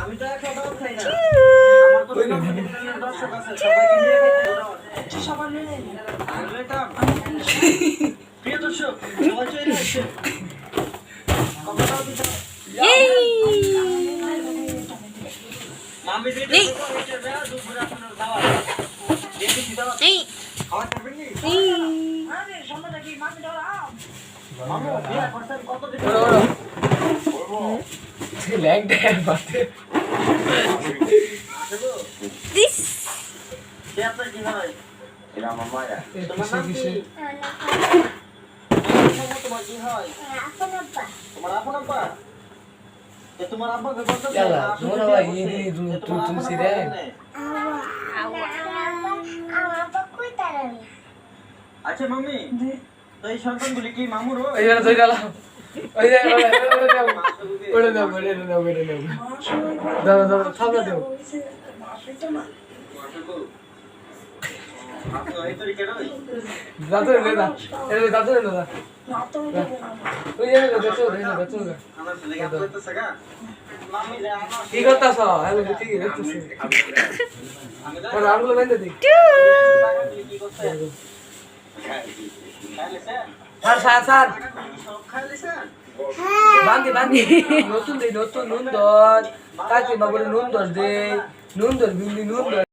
আমি তো একটাও খাই না আমার তো দর্শক আছে সবাইকে নিয়ে সবার লইতাম। প্রিয় দর্শক সবাই। মামি দিদি কত দিন ল্যাং ড্যাং বাতে আসব দিস কে আপনার কি হয় তোমার কিসে নাম কি তোমার কি হয় তোমার আপন আব্বা তোমার আব্বাকে বলতেছে ইয়ালা, না, আসলে তোমরা বিয়া ভাই, করছে। এই যে তুমি- তুমি সিরে? আচ্ছা মাম্মি তো এই সন্তানগুলি কি মামুর যে ধরে গেলাম ওই ওই ওই ওটা দাও ওটা দাও ওটা দাও দাও দাও থামলা দাও আপনি এই তরিকে নয়? দাঁতো রে না এটা দাঁতো রে না ওই যে আমার ছেলে কি করতাছ ঠিক ওর আঙুল বেঁধে দি কি করছে? স্যার স্যার স্যার টাকাগুলি সব খাইলেছেন? বান্ধি বান্ধি নতুন দে নতুন নুন দশ। কাকি বাবুরে নুন দশ দে নুন দশ বিন্দি নুন দর